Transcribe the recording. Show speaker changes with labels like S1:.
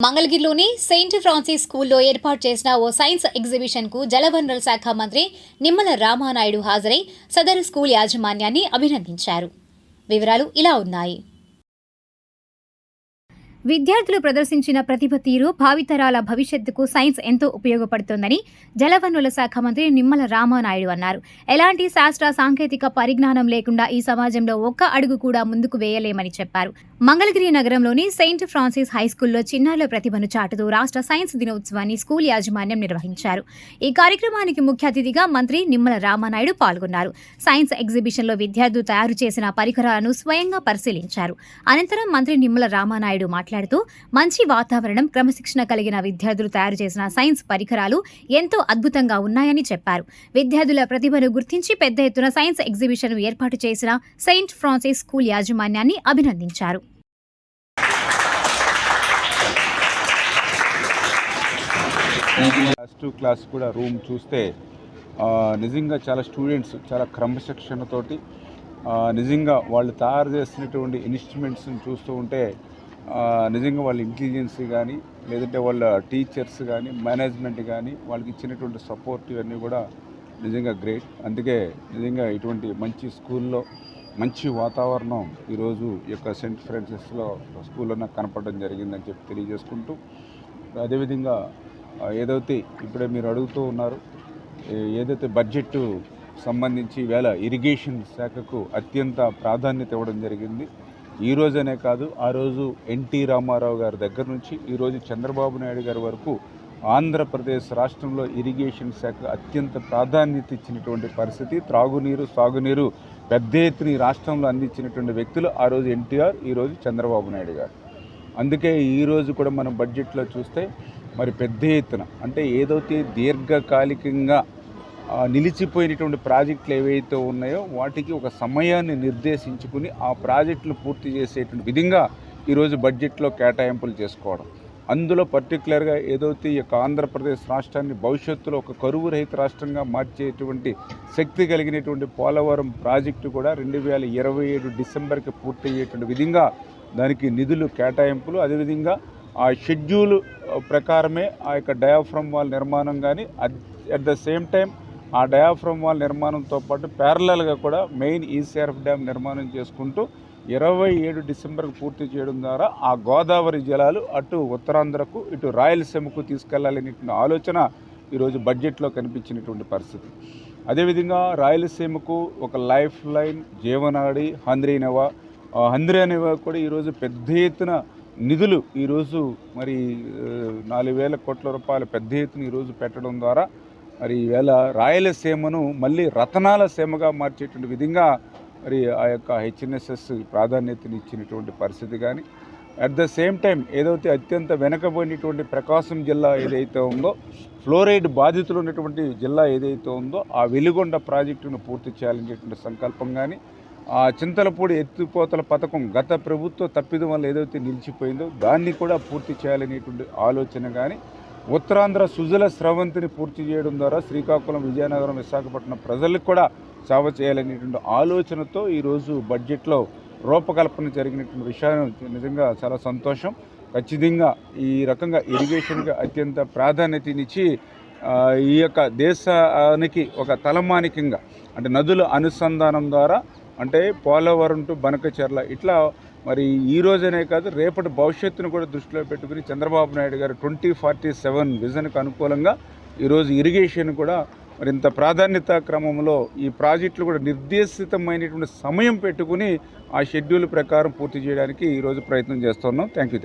S1: మంగళగిరిలోని Saint Francis స్కూల్లో ఏర్పాటు చేసిన ఓ సైన్స్ ఎగ్జిబిషన్కు జలవనరుల శాఖ మంత్రి నిమ్మల రామానాయుడు హాజరై సదరు స్కూల్ యాజమాన్యాన్ని అభినందించారు. వివరాలు ఇలా ఉన్నాయి. విద్యార్థులు ప్రదర్శించిన ప్రతిభ తీరు భావితరాల భవిష్యత్తుకు సైన్స్ ఎంతో ఉపయోగపడుతోందని జలవనరుల శాఖ మంత్రి నిమ్మల రామానాయుడు అన్నారు. ఎలాంటి శాస్త్ర సాంకేతిక పరిజ్ఞానం లేకుండా ఈ సమాజంలో ఒక్క అడుగు కూడా ముందుకు వేయలేమని చెప్పారు. మంగళగిరి నగరంలోని సెయింట్ ఫ్రాన్సిస్ హైస్కూల్లో చిన్నారుల ప్రతిభను చాటుతూ రాష్ట్ర సైన్స్ దినోత్సవాన్ని స్కూల్ యాజమాన్యం నిర్వహించారు. ఈ కార్యక్రమానికి ముఖ్య అతిథిగా మంత్రి నిమ్మల రామానాయుడు పాల్గొన్నారు. సైన్స్ ఎగ్జిబిషన్లో విద్యార్థులు తయారు చేసిన పరికరాలను స్వయంగా పరిశీలించారు. అనంతరం మంత్రి నిమ్మల రామానాయుడు మాట్లాడుతూ మంచి వాతావరణం క్రమశిక్షణ కలిగిన విద్యార్థులు తయారు చేసిన సైన్స్ పరికరాలు ఎంతో అద్భుతంగా ఉన్నాయని చెప్పారు. విద్యార్థుల ప్రతిభను గుర్తించి పెద్ద ఎత్తున సైన్స్ ఎగ్జిబిషన్ ఏర్పాటు చేసిన సెయింట్ ఫ్రాన్సిస్ స్కూల్ యాజమాన్యాన్ని అభినందించారు.
S2: క్లాస్ టూ క్లాస్ కూడా రూమ్ చూస్తే నిజంగా చాలా స్టూడెంట్స్ చాలా క్రమశిక్షణతోటి నిజంగా వాళ్ళు తయారు చేసినటువంటి ఇన్స్ట్రుమెంట్స్ని చూస్తూ ఉంటే నిజంగా వాళ్ళ ఇంటెలిజెన్స్ కానీ లేదంటే వాళ్ళ టీచర్స్ కానీ మేనేజ్మెంట్ కానీ వాళ్ళకి ఇచ్చినటువంటి సపోర్ట్ ఇవన్నీ కూడా నిజంగా గ్రేట్ అందుకే నిజంగా ఇటువంటి మంచి స్కూల్లో మంచి వాతావరణం ఈరోజు ఈ యొక్క సెంట్ ఫ్రాన్సిస్లో స్కూల్లో నాకు కనపడడం జరిగిందని చెప్పి తెలియజేసుకుంటూ అదేవిధంగా ఏదైతే ఇప్పుడే మీరు అడుగుతూ ఉన్నారు ఏదైతే బడ్జెట్ సంబంధించి వేళ ఇరిగేషన్ శాఖకు అత్యంత ప్రాధాన్యత ఇవ్వడం జరిగింది ఈ రోజనే కాదు ఆ రోజు ఎన్టీ రామారావు గారి దగ్గర నుంచి ఈరోజు చంద్రబాబు నాయుడు గారి వరకు ఆంధ్రప్రదేశ్ రాష్ట్రంలో ఇరిగేషన్ శాఖ అత్యంత ప్రాధాన్యత ఇచ్చినటువంటి పరిస్థితి. త్రాగునీరు సాగునీరు పెద్ద ఎత్తున రాష్ట్రంలో అందించినటువంటి వ్యక్తులు ఆ రోజు ఎన్టీఆర్ ఈరోజు చంద్రబాబు నాయుడు గారు. అందుకే ఈరోజు కూడా మనం బడ్జెట్లో చూస్తే మరి పెద్ద ఎత్తున అంటే ఏదైతే దీర్ఘకాలికంగా నిలిచిపోయినటువంటి ప్రాజెక్టులు ఏవైతే ఉన్నాయో వాటికి ఒక సమయాన్ని నిర్దేశించుకుని ఆ ప్రాజెక్టులు పూర్తి చేసేటువంటి విధంగా ఈరోజు బడ్జెట్లో కేటాయింపులు చేసుకోవడం. అందులో పర్టికులర్గా ఏదైతే ఈ యొక్క ఆంధ్రప్రదేశ్ రాష్ట్రాన్ని భవిష్యత్తులో ఒక కరువు రహిత రాష్ట్రంగా మార్చేటువంటి శక్తి కలిగినటువంటి పోలవరం ప్రాజెక్టు కూడా రెండు వేల ఇరవై ఏడు డిసెంబర్కి పూర్తి అయ్యేటువంటి విధంగా దానికి నిధులు కేటాయింపులు అదేవిధంగా ఆ షెడ్యూల్ ప్రకారమే ఆ యొక్క డయాఫ్రమ్ వాల్ నిర్మాణం కానీ అట్ ద సేమ్ టైం ఆ డయాఫ్రమ్ వాల్ నిర్మాణంతో పాటు ప్యారలల్గా కూడా మెయిన్ ఈసీఆర్ఎఫ్ డ్యామ్ నిర్మాణం చేసుకుంటూ ఇరవై ఏడు డిసెంబర్కి పూర్తి చేయడం ద్వారా ఆ గోదావరి జలాలు అటు ఉత్తరాంధ్రకు ఇటు రాయలసీమకు తీసుకెళ్ళాలనేటువంటి ఆలోచన ఈరోజు బడ్జెట్లో కనిపించినటువంటి పరిస్థితి. అదేవిధంగా రాయలసీమకు ఒక లైఫ్ లైన్ జీవనాడి హంద్రీనవ హంద్రీనవ కూడా ఈరోజు పెద్ద ఎత్తున నిధులు ఈరోజు మరి నాలుగు వేల కోట్ల రూపాయలు పెద్ద ఎత్తున ఈరోజు పెట్టడం ద్వారా మరి ఈవేళ రాయలసీమను మళ్ళీ రతనాల సీమగా మార్చేటువంటి విధంగా మరి ఆ యొక్క హెచ్ఎన్ఎస్ఎస్ ప్రాధాన్యతని ఇచ్చినటువంటి పరిస్థితి కానీ అట్ ద సేమ్ టైం ఏదైతే అత్యంత వెనకబడినటువంటి ప్రకాశం జిల్లా ఏదైతే ఉందో ఫ్లోరైడ్ బాధితులు ఉన్నటువంటి జిల్లా ఏదైతే ఉందో ఆ వెలుగొండ ప్రాజెక్టును పూర్తి చేయాలనేటువంటి సంకల్పం కానీ చింతలపూడి ఎత్తిపోతల పథకం గత ప్రభుత్వ తప్పిదం వల్ల ఏదైతే నిలిచిపోయిందో దాన్ని కూడా పూర్తి చేయాలనేటువంటి ఆలోచన కానీ ఉత్తరాంధ్ర సుజల స్రవంతిని పూర్తి చేయడం ద్వారా శ్రీకాకుళం విజయనగరం విశాఖపట్నం ప్రజలకు కూడా సేవ చేయాలనేటువంటి ఆలోచనతో ఈరోజు బడ్జెట్లో రూపకల్పన జరిగినటువంటి విషయం నిజంగా చాలా సంతోషం. ఖచ్చితంగా ఈ రకంగా ఇరిగేషన్కి అత్యంత ప్రాధాన్యతనిచ్చి ఈ యొక్క దేశానికి ఒక తలమానికంగా అంటే నదుల అనుసంధానం ద్వారా అంటే పోలవరం టు బనకచెర్ల ఇట్లా మరి ఈ రోజునే కాదు రేపటి భవిష్యత్తును కూడా దృష్టిలో పెట్టుకుని చంద్రబాబు నాయుడు గారు ట్వంటీ ఫార్టీ సెవెన్ విజన్కు అనుకూలంగా ఈరోజు ఇరిగేషన్ కూడా మరి ఇంత ప్రాధాన్యత క్రమంలో ఈ ప్రాజెక్టులు కూడా నిర్దేశితమైనటువంటి సమయం పెట్టుకుని ఆ షెడ్యూల్ ప్రకారం పూర్తి చేయడానికి ఈరోజు ప్రయత్నం చేస్తున్నాం. Thank you